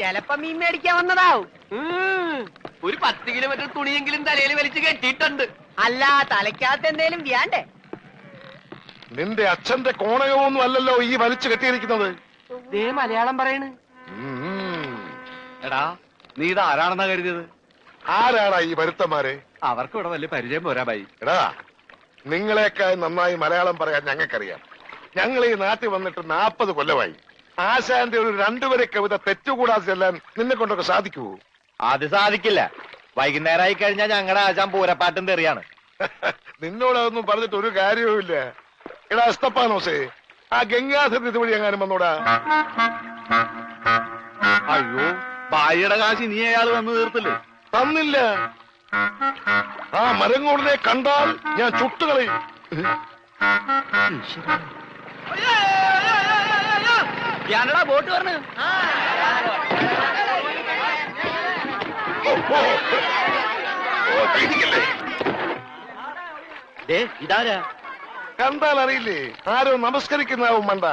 ചെലപ്പോ മീൻ മേടിക്കാൻ വന്നതാവും. ഒരു പത്ത് കിലോമീറ്റർ തുണിയെങ്കിലും തലയിൽ വലിച്ച് കെട്ടിയിട്ടുണ്ട്. അല്ല തലയ്ക്കകത്ത് എന്തേലും വ്യാണ്ടേ? നിന്റെ അച്ഛന്റെ കോണകമൊന്നും അല്ലല്ലോ ഈ വലിച്ചു കെട്ടിയിരിക്കുന്നത്. ദേ മലയാളം പറയണ്. എടാ നീ ഇത് ആരാണെന്നാ കരുതിയത്? ആരാടാ ഈ വരുത്തന്മാരെ? അവർക്ക് ഇവിടെ വലിയ പരിചയം പോരാ ബൈ എടാ നിങ്ങളെക്കാൾ നന്നായി മലയാളം പറയാൻ ഞങ്ങൾക്കറിയാം. ഞങ്ങൾ ഈ നാട്ടിൽ വന്നിട്ട് നാപ്പത് കൊല്ലമായി. ആശാന്റെ ഒരു രണ്ടുപേരെ കവിത തെറ്റുകൂടാതെ ചെല്ലാൻ നിന്നെ കൊണ്ടൊക്കെ സാധിക്കുവോ? അത് സാധിക്കില്ല. വൈകുന്നേരമായി കഴിഞ്ഞാൽ ഞങ്ങളുടെ ആശാൻ പൂരപ്പാട്ടും തെറിയാണ്. നിന്നോടൊന്നും പറഞ്ഞിട്ട് ഒരു കാര്യവുമില്ല എടാ അസ്തപ്പാനോസേ ആ ഗംഗാധരൻ ഇതുവഴി എങ്ങാനും വന്നോടാ? അയ്യോ ഭാര്യയുടെ കാശ് നീ അയാൾ വന്നു തീർത്തില്ലേ? തന്നില്ല. ആ മരങ്ങോടിനെ കണ്ടാൽ ഞാൻ ചുട്ടുകളയും. ഞാനടാ ബോട്ട് പറഞ്ഞു ഇതാരാ? കണ്ടാൽ അറിയില്ലേ ആരോ നമസ്കരിക്കുന്നാവും മണ്ട.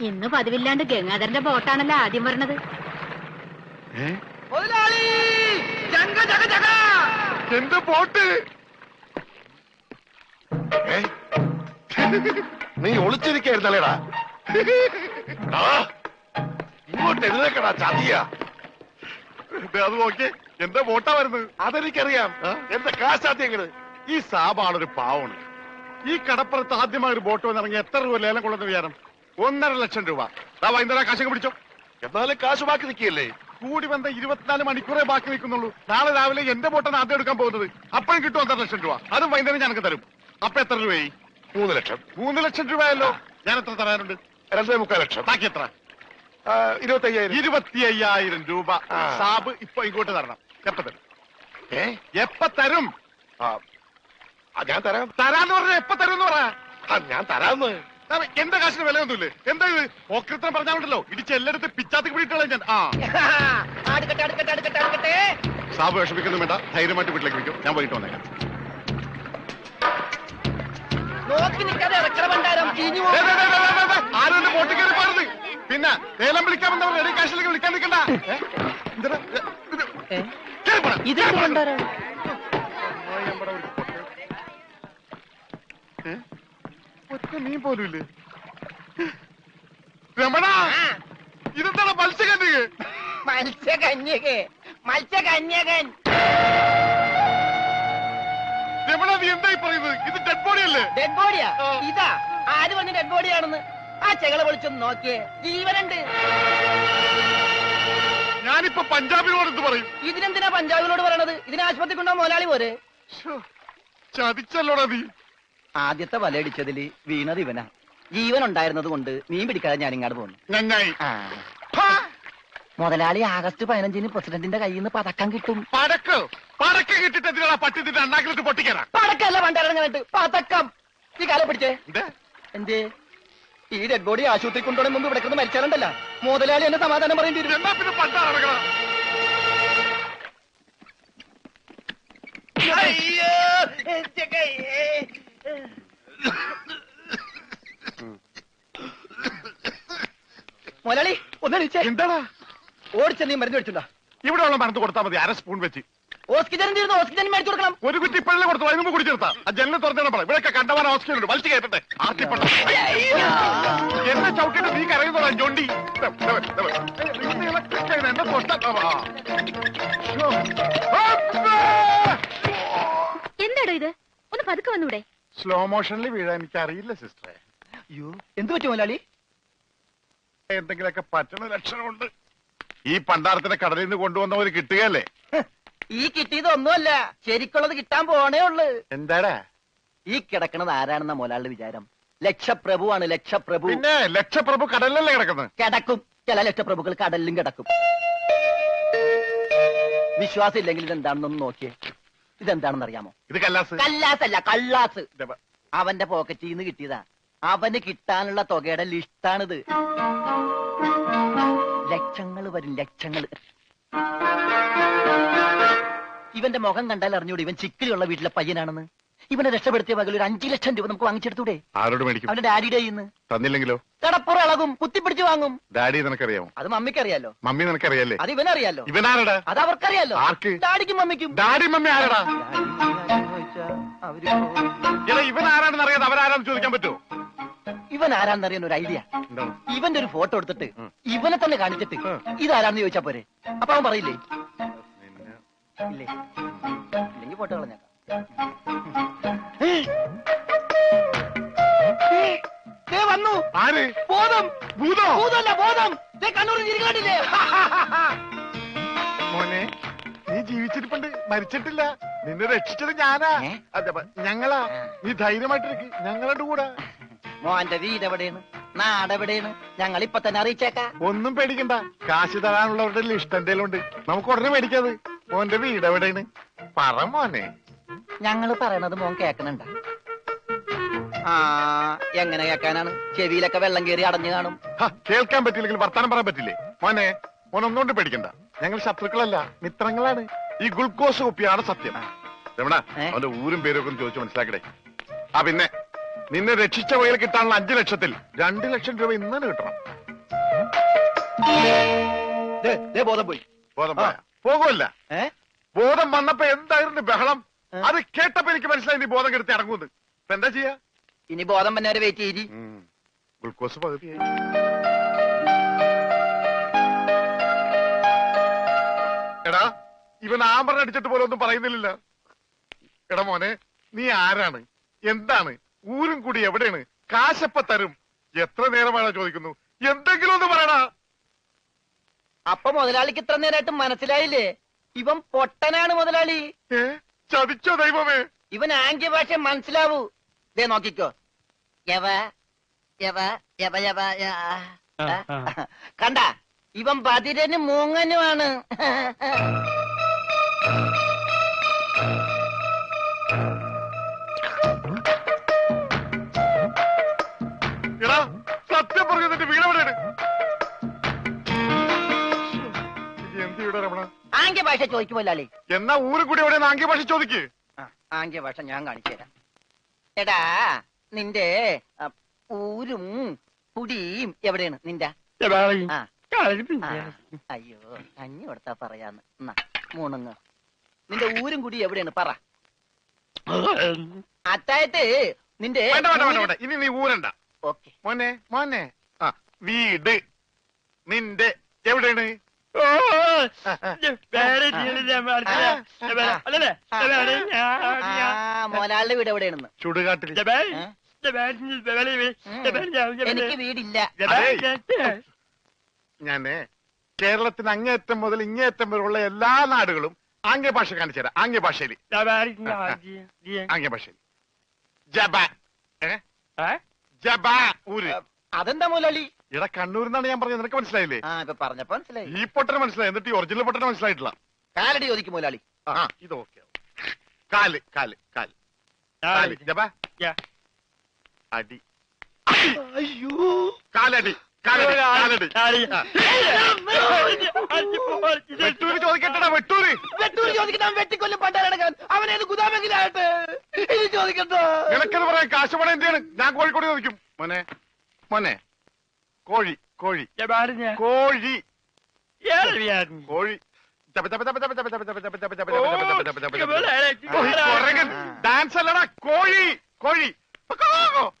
ഇന്ന് പതിവില്ലാണ്ട് ഗംഗാധരന്റെ ബോട്ടാണല്ലോ ആദ്യം വരണത്. മുതലാളി ജങ്ക ജഗ ജഗ എന്റെ ബോട്ട്? നീ ഒളിച്ചിരിക്കായിരുന്നല്ലേടാ. ഇങ്ങോട്ട് എഴുന്നേക്കടാ ചതിയ. അത് നോക്കി എന്റെ വോട്ടാ വരുന്നത്? അതെനിക്കറിയാം. എന്റെ കാശാത്യങ്ങൾ ഈ സാബാണൊരു പാവമാണ് ഈ കടപ്പുറത്ത് ആദ്യമായി ഒരു ബോട്ട് വന്നിറങ്ങി എത്ര രൂപ ലേലം കൊള്ളുന്ന വിചാരം? ഒന്നര ലക്ഷം രൂപ. ദാ വൈകുന്നേരം കാശൊക്കെ പിടിച്ചോ. എന്നാലും കാശ് ബാക്കി നിൽക്കിയല്ലേ കൂടി വന്ന ഇരുപത്തിനാല് മണിക്കൂറേ ബാക്കി നിൽക്കുന്നുള്ളൂ. നാളെ രാവിലെ എന്റെ ബോട്ടാണ് ആദ്യം എടുക്കാൻ പോകുന്നത്. അപ്പഴും കിട്ടും ഒന്നര ലക്ഷം രൂപ. അതും വൈകുന്നേരം ഞങ്ങൾക്ക് തരും. അപ്പൊ എത്ര രൂപയായി? മൂന്ന് ലക്ഷം. മൂന്ന് ലക്ഷം രൂപയല്ലോ. ഞാൻ എത്ര തരാനുണ്ട്? രണ്ടേ മുക്കാൽ ലക്ഷം. ബാക്കി എത്ര? ഇരുപത്തി അയ്യായിരം ഇരുപത്തി അയ്യായിരം രൂപ. ആ. സാബ് ഇപ്പൊ ഇങ്ങോട്ട് തരണം. എപ്പ തരും. ഏ? എപ്പ തരും? ആ, ആ, ഞാൻ തരാം. തരാന്ന് പറഞ്ഞ എപ്പ തരും എന്ന് പറ. ആ, ഞാൻ തരാന്ന്. എന്റെ കാശിന് വിലയൊന്നുമില്ലേ? എന്താ ഇത്? ഓക്രിത്രം പറഞ്ഞാലുണ്ടല്ലോ ഇടിച്ച് എല്ലായിടത്ത് പിച്ചാത്തി പിടിയിട്ടുള്ള ഞാൻ. ആ. അടുക്കട്ടെ അടുക്കട്ടെ അടുക്കട്ടെ അടുക്കട്ടെ. സാബ് വിഷമിക്കുന്നു വേണ്ട. ധൈര്യമായിട്ട് വീട്ടിലേക്ക് വിളിക്കും ഞാൻ വൈകിട്ട് വന്നേക്കാം. നോക്കി നിൽക്കാതെ ഇറക്കണ ഭണ്ഡാരം ചീഞ്ഞു ദേ, ദേ, ദേ, ദേ, ദേ, ആരും കയറി പാടുന്നത് പിന്നെ ഏലം വിളിക്കാൻ വന്നവർ റെഡി കാശിലേക്ക് വിളിക്കാൻ നിൽക്കണ്ട. ഏ? എന്തിനാ? ഏ, ഇത് കേറി പോടാ. ഇതെന്ത് ഭണ്ഡാരം ഏ? ഒറ്റ മീൻ പോലുമില്ലേ രമണ ഇതെന്താണ് മത്സ്യകന്യക? മത്സ്യകന്യക. മത്സ്യകന്യകൻ. രമണ നീ എന്തായി പറയുന്നത്? ഇത് ഡെഡ് ബോഡി അല്ലേ? ഡെഡ് ബോഡിയാ ഇതാ. ആര് പറഞ്ഞ ഡെഡ് ബോഡിയാണെന്ന് ആ ചെകള വിളിച്ചൊന്ന് നോക്കിയേ. ജീവനുണ്ട്. ഞാനിപ്പോ പഞ്ചാബിനോട് എന്ത് പറയും? ഇതിനെന്തിനാ പഞ്ചാബിനോട് പറയണത്? ഇതിനെ ആശുപത്രി കൊണ്ടോ മോലാളി പോരെ? ചതിച്ചല്ലോടാ നീ. ആദ്യത്തെ വലയടിച്ചതിൽ വീണത് ഇവനാ. ജീവൻ ഉണ്ടായിരുന്നത് കൊണ്ട് മീൻ പിടിക്കാതെ ഞാൻ ഇങ്ങോട്ട് പോന്നു. നന്നായി. മുതലാളി ആഗസ്റ്റ് പതിനഞ്ചിന് പ്രസിഡന്റിന്റെ കയ്യിൽ നിന്ന് പതക്കം കിട്ടും. പടക്ക്. പടക്ക് കിട്ടിട്ട് എന്തിനാ അണ്ണാക്കിലിട്ട് പടക്കല്ല പതക്കം. ഈ കാലം പിടിച്ചേ. എന്തേ എന്തേ? ഈ ഡെഡ് ബോഡി ആശുപത്രി കൊണ്ടുപോകണ മുമ്പ് ഇവിടെ കിടന്ന് മരിച്ചാലുണ്ടല്ല. മുതലാളി എന്നെ സമാധാനം പറയേണ്ടി വരും. മുതലാളി ഒന്ന് എണീച്ചേ. എന്താടാ? ഓടിച്ച നീ മരുന്ന് മേടിച്ചുണ്ടോ ഇവിടെ ഉള്ള മരുന്ന് കൊടുത്താൽ മതി അര സ്പൂൺ വെച്ച്. ഓക്സിജൻ തീർന്നു ഓക്സിജൻ മേടിച്ചു കൊടുക്കണം. ഒരു കുറ്റി ഇപ്പഴല്ലേ കൊടുത്തു അതിന് മുമ്പ് കുടിച്ചെടുത്താ ആ ജനലിൽ തുറന്നു പറ ഇവിടെയൊക്കെ കണ്ടവാൻ ഓക്സിജൻ ഉണ്ട് വലിച്ചു കയറ്റട്ടെ. ആർത്തിപ്പെട്ട എന്നെ ചവിട്ടിട്ട് നീ കരയുന്നതാ ജോണ്ടി. എന്നെ! എന്താടോ ഇത്? ഒന്ന് പതുക്കെ വന്നൂടെ. സ്ലോ മോഷനിൽ വീഴാൻ എനിക്ക് അറിയില്ല സിസ്റ്ററെ. അയ്യോ എന്ത് പറ്റും മുതലാളി? എന്തെങ്കിലൊക്കെ പറ്റണ ലക്ഷണമുണ്ട്. ഈ പണ്ടാരത്തിന്റെ കടലിൽ നിന്ന് കൊണ്ടുവന്നവര് കിട്ടുകയല്ലേ? ഈ കിട്ടിയതൊന്നുമല്ല. ശരിക്കുള്ളത് കിട്ടാൻ പോണേ ഉള്ളു. എന്താടാ? ഈ കിടക്കണത് ആരാണെന്ന മൊലാളുടെ വിചാരം? ലക്ഷപ്രഭുവാണ് ലക്ഷപ്രഭു. പിന്നെ ലക്ഷപ്രഭു കടലിലല്ലേ കിടക്കുന്നത്? കിടക്കും. ചില ലക്ഷപ്രഭുക്കൾ കടലിലും കിടക്കും. വിശ്വാസം ഇല്ലെങ്കിൽ ഇതെന്താണെന്നൊന്ന് നോക്കിയേ. ഇതെന്താണെന്ന് അറിയാമോ ഇത് കല്ലാസ്. കല്ലാസ് അല്ല കള്ളാസ്. പ- അവന്റെ പോക്കറ്റിൽ നിന്ന് കിട്ടിയതാ. അവന് കിട്ടാനുള്ള തുകയുടെ ലിസ്റ്റാണിത് ലക്ഷങ്ങൾ വരും ലക്ഷങ്ങൾ. ഇവന്റെ മുഖം കണ്ടാൽ അറിഞ്ഞൂടെ ഇവൻ ചിക്കിലുള്ള വീട്ടിലെ പയ്യനാണെന്ന്? ഇവനെ രക്ഷപ്പെടുത്തിയ പകൽ ഒരു അഞ്ചു ലക്ഷം രൂപ നമുക്ക് വാങ്ങിച്ചെടുത്തൂടെ? ആരോട് മേടിക്കും? അവന്റെ ഡാഡിയുടെ തന്നില്ലെങ്കിലോ? കടപ്പുറ ഇളകും കുത്തിപ്പിടിച്ച് വാങ്ങും. ഡാഡി നിനക്കറിയാമോ? അത് മമ്മിക്കറിയാലോ. മമ്മി നിനക്കറിയാലേ അത് ഇവനറിയാലോ. ഇവനാരടാ? അത് അവർക്കറിയാലോ. ആർക്ക്? ഡാഡിക്കും മമ്മിക്കും. ഡാഡി മമ്മി ആരടാ? ഇവനാരാണെന്ന് ഇവൻ ആരാണെന്ന് അറിയാതെ അവരാരാണെന്ന് ചോദിക്കാൻ പറ്റുമോ? ഇവൻ ആരാന്നറിയാൻ ഒരു ഐഡിയ ഇവന്റെ ഒരു ഫോട്ടോ എടുത്തിട്ട് ഇവനെ തന്നെ കാണിച്ചിട്ട് ഇതാരാന്ന് ചോദിച്ചാ പോരെ? അപ്പൊ അവൻ പറയില്ലേ? ഇല്ലേ? ഇല്ലെങ്കിൽ ഫോട്ടോ കളഞ്ഞേക്കാം. വന്നു. ആര്? ബോധം. ഭൂതോ. ഭൂതമല്ല ബോധം. മോനെ നീ ജീവിച്ചിരിപ്പുണ്ട്. മരിച്ചിട്ടില്ല. നിന്നെ രക്ഷിച്ചത് ഞാനാ. അതെ ഞങ്ങളാ. നീ ധൈര്യമായിട്ടിരിക്കും. ഞങ്ങളുടെ കൂടെ. മോന്റെ വീട് എവിടെയാണ്? നാട് എവിടെയാണ്? ഞങ്ങൾ ഇപ്പൊ തന്നെ അറിയിച്ചേക്കാ. ഒന്നും പേടിക്കണ്ട. കാശ് തരാനുള്ളവരുടെ ലിസ്റ്റ് എന്തെങ്കിലും ഉണ്ട് നമുക്ക് ഉടനെ മേടിക്കാത്. മോന്റെ വീട് എവിടെയാണ്? പറ മോനെ. ഞങ്ങൾ പറയണത് മോൻ കേക്കണണ്ട. ആ എങ്ങനെ കേക്കാനാണ്? ചെവിയിലൊക്കെ വെള്ളം കയറി അടഞ്ഞു കാണും. ഹ, കേൾക്കാൻ പറ്റില്ലെങ്കിൽ വർത്താനം പറയാൻ പറ്റില്ലേ? മോനെ മോൻ ഒന്നുകൊണ്ട് പേടിക്കണ്ട. ഞങ്ങൾ ശത്രുക്കളല്ല മിത്രങ്ങളാണ്. ഈ ഗ്ലൂക്കോസ് കുപ്പിയാണ് സത്യം. രമണ ഏ? അവന്റെ ഊരും പേരും ഒക്കെ ഒന്ന് ചോദിച്ചു മനസ്സിലാക്കടേ. ആ പിന്നെ? നിന്നെ രക്ഷിച്ച വയൽ കിട്ടാനുള്ള അഞ്ചു ലക്ഷത്തിൽ രണ്ടു ലക്ഷം രൂപ ഇന്നലെ കിട്ടണം. ദേ, ദേ ബോധം പോയി. ബോധം പോയാ? പോകുമല്ല ഏ? ബോധം വന്നപ്പോ എന്തായിരുന്നു ബഹളം? അത് കേട്ടപ്പോ എനിക്ക് മനസ്സിലായി നീ ബോധം കെടുത്തി ഇറങ്ങുന്നത് ഇപ്പൊ എന്താ ചെയ്യാ? ഇനി ബോധം വന്നേരെ വെയിറ്റ് ചെയ്തി ഗ്ലൂക്കോസ് പകുതിയായി എടാ ഇവൻ ആമ്പറ അടിച്ചിട്ട് പോലും ഒന്നും പറയുന്നില്ല എടാ മോനെ നീ ആരാണ്? എന്താണ്? ഊരും കൂടി എവിടെയാണ്? കാശപ്പ തരും. എത്ര നേരമാണ് ചോദിക്കുന്നു. എന്തെങ്കിലും ഒന്ന് പറയണ അപ്പൊ മുതലാളിക്ക് ഇത്ര നേരമായിട്ട് മനസ്സിലായില്ലേ? ഇവൻ പൊട്ടനാണ് മുതലാളി. ഏ? ചതിച്ചോ ദൈവമേ? ഇവൻ ആംഗ്യ ഭാഷ മനസ്സിലാവൂ. ദേ നോക്കിക്കോ. യവ യവ യവ യവ യ-. കണ്ട ഇവൻ ബതിരനും മൂങ്ങനുമാണ്. ഭാഷ ചോദിക്കുമല്ലേ എന്നാ ഊരും കൂടി എവിടെ ആംഗ്യ ഭാഷ ചോദിക്ക്? ആംഗ്യ ഭാഷ ഞാൻ കാണിച്ചു തരാം. എടാ നിന്റെ ഊരും കുടിയും എവിടെയാണ് നിന്റെ? അയ്യോ കഞ്ഞി കൊടുത്താ പറയാന്ന്. മൂണുങ്ങ്. നിന്റെ ഊരും കുടി എവിടെയാണ്? പറ. അത്തായത് നിന്റെ ഇനി നീ ഊരണ്ട. ഓക്കെ. മോനെ മോനെ. വീട്. നിന്റെ എവിടെയാണ്? മോലാളുടെ വീട് എവിടെയാണെന്ന്? ചുടുകാട്ടിൽ? എനിക്ക് വീടില്ല. ഞാൻ കേരളത്തിന് അങ്ങേയറ്റം മുതൽ ഇങ്ങേയറ്റം വരെയുള്ള എല്ലാ നാടുകളും ആംഗ്യ ഭാഷ കാണിച്ചു തരാം ആംഗ്യ ഭാഷയിൽ ആംഗ്യ ഭാഷയിൽ ജബ? ജബ ഊര്. അതെന്താ മോലാളി ഇട കണ്ണൂരിൽ നിന്നാണ് ഞാൻ പറഞ്ഞത്. നിനക്ക് മനസ്സിലായില്ലേ? ആ ഇപ്പൊ പറഞ്ഞപ്പോ മനസ്സിലായി. ഈ പൊട്ടന് മനസ്സിലായി. എന്നിട്ട് ഈ ഒറിജിനൽ പൊട്ടന് മനസ്സിലായിട്ടില്ല. കാലടി ചോദിക്കും മോലാളി ആ ഇത് ഓക്കെ കാൽ കാൽ കാൽ. കാൽ യാ. അടി. അയ്യോ. കാലടി കാലടി കാലടി. ആ. വെട്ടൂര് ചോദിക്കട്ടടാ വെട്ടൂര്. വെട്ടൂർ ചോദിക്കുന്ന വെട്ടിക്കൊല്ലും പണ്ടാരടക്കാൻ അവനേത് ഗുദാമെങ്കിലായിട്ട് ഇനി ചോദിക്കട്ടോ നിനക്കത് പറയാൻ കാശ് പണം എന്തിനാണ് ഞാൻ കോഴിക്കോട് ചോദിക്കും. മോനെ മോനെ. കോഴി കോഴി കോഴി കോഴി ഡാൻസ് അല്ലടാ കോഴി കോഴി കോഴി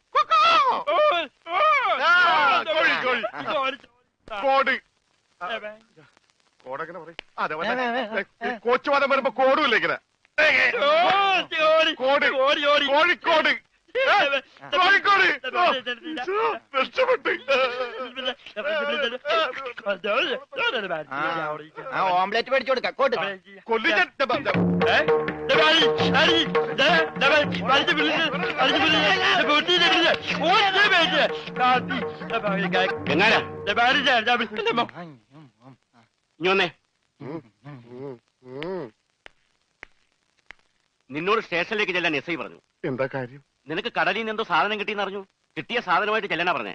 കോഴി കോച്ചുവാദം വരുമ്പോ കോടുമില്ല ഇങ്ങനെ കോഴിക്കോട് ഓംലെറ്റ് മേടിച്ചു കൊടുക്കാം. കോട്ട്. നിന്നോട് സ്റ്റേഷനിലേക്ക് ചെല്ലാൻ എസ് ഐ പറഞ്ഞു. എന്താ കാര്യം? നിനക്ക് കടലിൽ നിന്ന് എന്തോ സാധനം കിട്ടിയെന്നറിഞ്ഞു കിട്ടിയ സാധനമായിട്ട് ചെല്ലണ പറഞ്ഞേ.